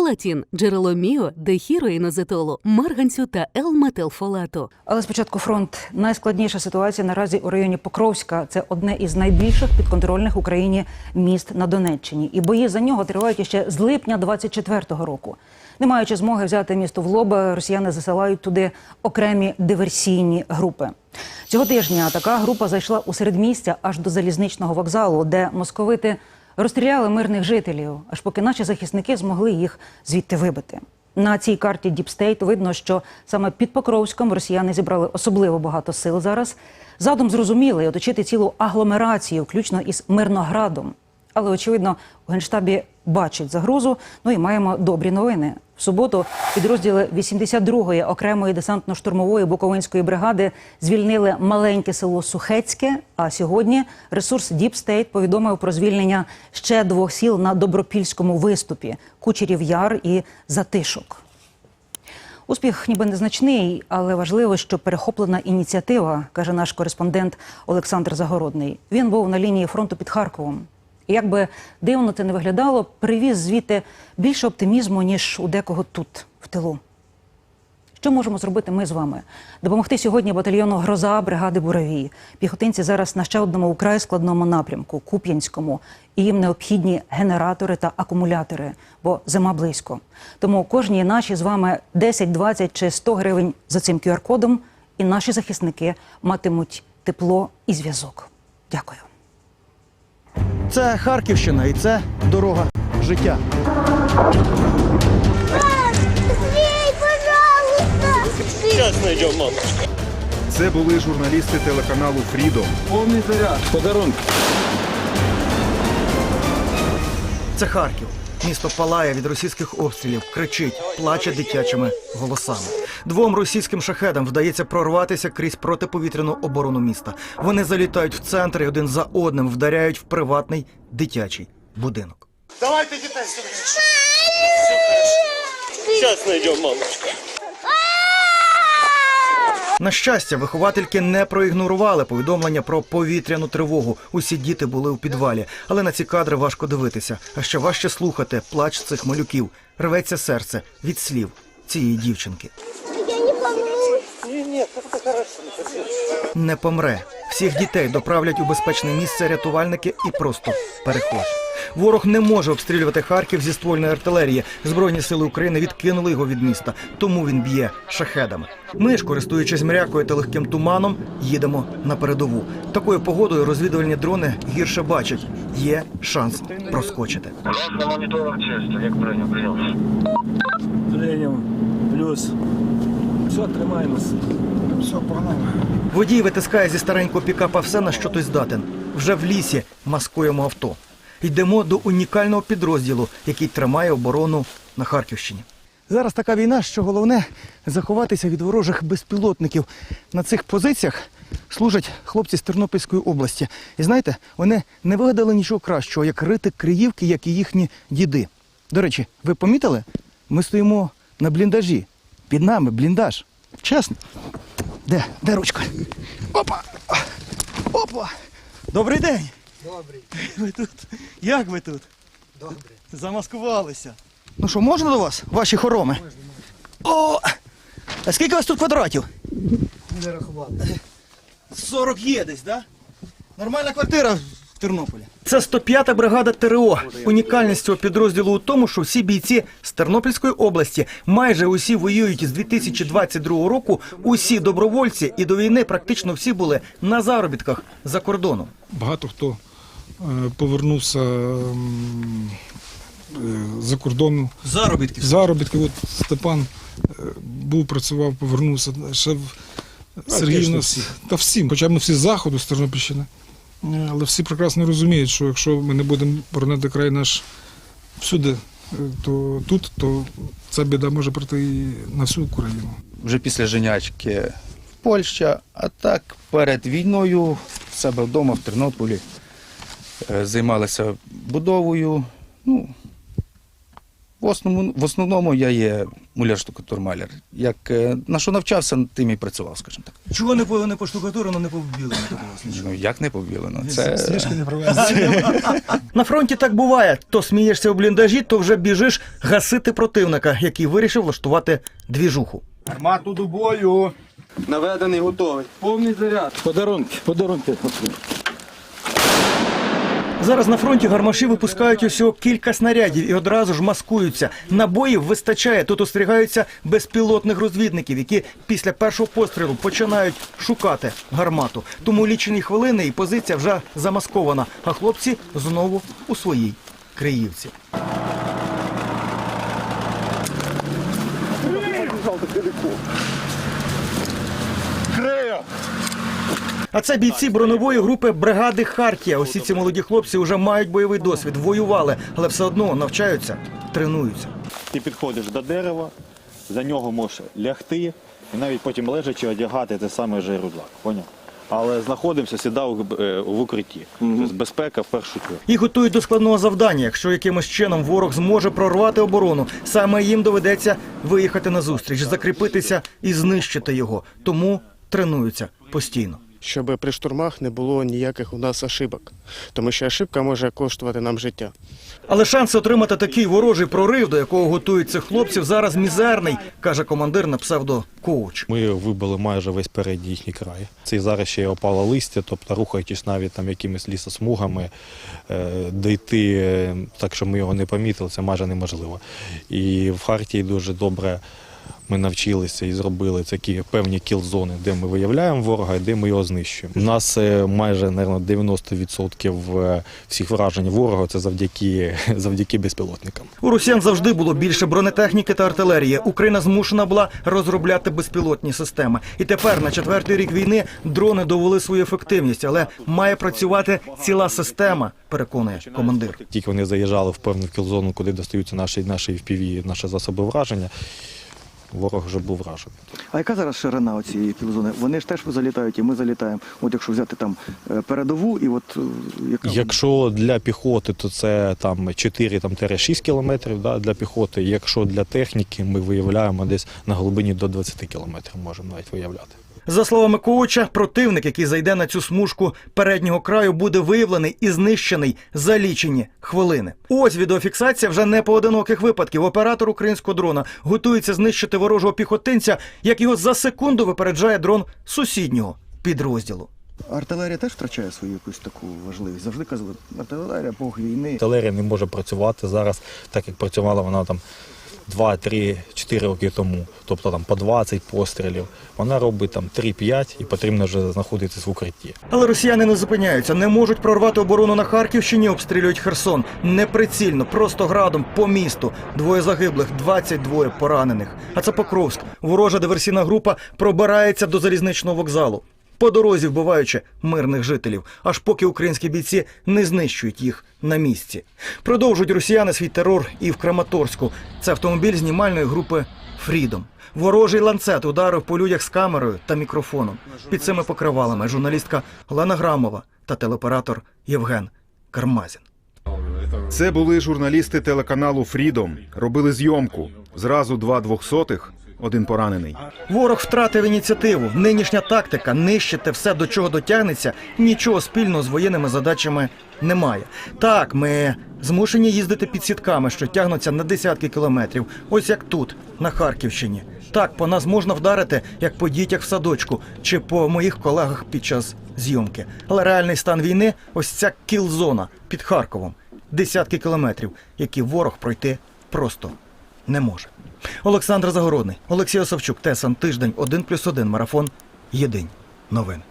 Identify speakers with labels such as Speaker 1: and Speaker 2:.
Speaker 1: Фолатін – джерело міо, дехіроїнозетолу, марганцю та Л-метилфолату.
Speaker 2: Але спочатку фронт найскладніша ситуація наразі у районі Покровська. Це одне із найбільших підконтрольних Україні міст на Донеччині. І бої за нього тривають ще з липня 24-го року. Не маючи змоги взяти місто в лоба, росіяни засилають туди окремі диверсійні групи. Цього тижня така група зайшла у середмістя аж до залізничного вокзалу, де московити розстріляли мирних жителів, аж поки наші захисники змогли їх звідти вибити. На цій карті Діпстейт видно, що саме під Покровськом росіяни зібрали особливо багато сил зараз. Задум зрозуміли оточити цілу агломерацію, включно із Мирноградом. Але очевидно, у генштабі бачать загрозу. Ну і маємо добрі новини. В суботу підрозділи 82-ї окремої десантно-штурмової Буковинської бригади звільнили маленьке село Сухецьке. А сьогодні ресурс Deep State повідомив про звільнення ще двох сіл на добропільському виступі Кучерів Яр і Затишок. Успіх ніби незначний, але важливо, що перехоплена ініціатива, каже наш кореспондент Олександр Загородний. Він був на лінії фронту під Харковом. Як би дивно це не виглядало, привіз звідти більше оптимізму, ніж у декого тут, в тилу. Що можемо зробити ми з вами? Допомогти сьогодні батальйону Гроза бригади Буравій. Піхотинці зараз на ще одному украй складному напрямку Куп'янському, і їм необхідні генератори та акумулятори, бо зима близько. Тому кожній наші з вами 10, 20 чи 100 гривень за цим QR-кодом, і наші захисники матимуть тепло і зв'язок. Дякую.
Speaker 3: Це Харківщина і це дорога життя.
Speaker 4: Це були журналісти телеканалу Фрідом.
Speaker 5: Повний заряд. Подарунки.
Speaker 3: Це Харків. Місто палає від російських обстрілів, кричить, плаче дитячими голосами. Двом російським шахедам вдається прорватися крізь протиповітряну оборону міста. Вони залітають в центр і один за одним вдаряють в приватний дитячий будинок.
Speaker 5: Давайте. Все хорошо. Сейчас найдем, мамочка.
Speaker 3: На щастя, виховательки не проігнорували повідомлення про повітряну тривогу. Усі діти були у підвалі, але на ці кадри важко дивитися. А ще важче слухати плач цих малюків. Рветься серце від слів цієї дівчинки.
Speaker 6: Не
Speaker 3: помре. Всіх дітей доправлять у безпечне місце рятувальники і просто перехожі. Ворог не може обстрілювати Харків зі ствольної артилерії. Збройні сили України відкинули його від міста, тому він б'є шахедами. Ми ж, користуючись мрякою та легким туманом, їдемо на передову. Такою погодою розвідувальні дрони гірше бачать. Є шанс проскочити.
Speaker 7: Як прийняв, прийняв.
Speaker 5: Прийняв. Плюс. Все, тримаємось.
Speaker 3: Водій витискає зі старенького пікапа все, на що той здатен. Вже в лісі маскуємо авто. Йдемо до унікального підрозділу, який тримає оборону на Харківщині. Зараз така війна, що головне заховатися від ворожих безпілотників. На цих позиціях служать хлопці з Тернопільської області. І знаєте, вони не вигадали нічого кращого, як рити криївки, як і їхні діди. До речі, ви помітили? Ми стоїмо на бліндажі. Під нами бліндаж. Чесно. Де? Де ручка? Опа! Опа! Добрий день! Добрий. Ви тут? Як ви тут? Добре. Замаскувалися. Ну що, можна до вас, ваші хороми? Можна, можна. О! А скільки у вас тут квадратів? Не рахувати. 40 є десь, так? Да? Нормальна квартира Тернополі. Це 105-та бригада ТРО. Унікальність цього підрозділу у тому, що всі бійці з Тернопільської області майже усі воюють із 2022 року. Усі добровольці і до війни практично всі були на заробітках за кордоном.
Speaker 8: Багато хто е, повернувся е, за кордону.
Speaker 3: Заробітки.
Speaker 8: Заробітки. От Степан е, був, працював, повернувся. Ще в- Сергій нас та всім, хоча не всі з заходу з Тернопільщини. Е, Але всі прекрасно розуміють, що якщо ми не будемо боронити край наш всюди, е, то тут, то ця біда може прийти і на всю Україну.
Speaker 9: вже після женячки в Польщі, а так перед війною в себе вдома в Тернополі е, займалися будовою. Ну, В основному, в основному я є муляр-штукатур-маляр. Як е, на що навчався, тим і працював, скажімо так.
Speaker 3: Чого не по не поштукатурено, не побілено?
Speaker 9: Ну як не побілено? Це
Speaker 8: Сніжки не.
Speaker 3: На фронті так буває. То смієшся у бліндажі, то вже біжиш гасити противника, який вирішив влаштувати двіжуху.
Speaker 4: Армату до бою.
Speaker 5: Наведений, готовий. Повний заряд. Подарунки, подарунки.
Speaker 3: Зараз на фронті гармаші випускають усього кілька снарядів і одразу ж маскуються. Набоїв вистачає. Тут остерігаються безпілотних розвідників, які після першого пострілу починають шукати гармату. Тому лічені хвилини і позиція вже замаскована. А хлопці знову у своїй Криївці. А це бійці броневої групи бригади Хартія. Усі ці молоді хлопці вже мають бойовий досвід, воювали, але все одно навчаються, тренуються.
Speaker 10: Ти підходиш до дерева, за нього можеш лягти і навіть потім лежачи одягати те саме же рюкзак. Поняв? Але знаходимося сюди в, е, укритті. Тобто безпека в першу чергу.
Speaker 3: Їх готують до складного завдання. Якщо якимось чином ворог зможе прорвати оборону, саме їм доведеться виїхати на зустріч, закріпитися і знищити його. Тому тренуються постійно.
Speaker 11: Щоб при штурмах не було ніяких у нас ошибок, тому що ошибка може коштувати нам життя.
Speaker 3: Але шанси отримати такий ворожий прорив, до якого готують цих хлопців, зараз мізерний, каже командир на псевдо коуч.
Speaker 10: Ми вибили майже весь передній їхній край. Це і зараз ще й опало листя, тобто рухаючись навіть там якимись лісосмугами, е, дійти е, так, щоб ми його не помітили, це майже неможливо. І в Хартії дуже добре ми навчилися і зробили такі певні кіл-зони, де ми виявляємо ворога і де ми його знищуємо. У нас е, майже наверно, 90% е, всіх вражень ворога це завдяки, завдяки безпілотникам.
Speaker 3: У росіян завжди було більше бронетехніки та артилерії. Україна змушена була розробляти безпілотні системи. І тепер, на четвертий рік війни, дрони довели свою ефективність, але має працювати ціла система, переконує командир.
Speaker 10: Тільки вони заїжджали в певну кілзону, куди достаються наші, наші FPV, наші засоби враження. Ворог вже був вражений.
Speaker 12: А яка зараз ширина цієї півзони? Вони ж теж залітають, і ми залітаємо. От якщо взяти там е, передову, і от е, яка
Speaker 10: Якщо для піхоти, то це там 4-6 кілометрів да, для піхоти. Якщо для техніки, ми виявляємо десь на глибині до 20 кілометрів, можемо навіть виявляти.
Speaker 3: За словами коуча, противник, який зайде на цю смужку переднього краю, буде виявлений і знищений за лічені хвилини. Ось відеофіксація вже не поодиноких випадків. Оператор українського дрона готується знищити ворожого піхотинця, як його за секунду випереджає дрон сусіднього підрозділу.
Speaker 12: артилерія теж втрачає свою якусь таку важливість. Завжди казали, артилерія, бог війни.
Speaker 10: Артилерія не може працювати зараз, так як працювала вона там 2, 3, 4 роки тому, тобто там по 20 пострілів. Вона робить там 3-5 і потрібно вже знаходитись в укритті.
Speaker 3: Але росіяни не зупиняються, не можуть прорвати оборону на Харківщині, обстрілюють Херсон. Неприцільно, просто градом по місту. Двоє загиблих, 22 поранених. А це Покровськ. Ворожа диверсійна група пробирається до залізничного вокзалу. По дорозі вбиваючи мирних жителів, аж поки українські бійці не знищують їх на місці. Продовжують росіяни свій терор і в Краматорську. Це автомобіль знімальної групи Фрідом. Ворожий ланцет ударив по людях з камерою та мікрофоном. Під цими покривалами журналістка Олена Грамова та телеоператор Євген Кармазін.
Speaker 4: Це були журналісти телеканалу Фрідом. Робили зйомку. Зразу два двохсотих, один поранений.
Speaker 3: Ворог втратив ініціативу. Нинішня тактика нищити все, до чого дотягнеться, нічого спільного з воєнними задачами немає. Так, ми змушені їздити під сітками, що тягнуться на десятки кілометрів. Ось як тут, на Харківщині. Так, по нас можна вдарити, як по дітях в садочку, чи по моїх колегах під час зйомки. Але реальний стан війни ось ця кіл-зона під Харковом. Десятки кілометрів, які ворог пройти просто не може. Олександр Загородний, Олексій Осавчук, Тесан, Тиждень, 1+,1, Марафон. Єдині новини.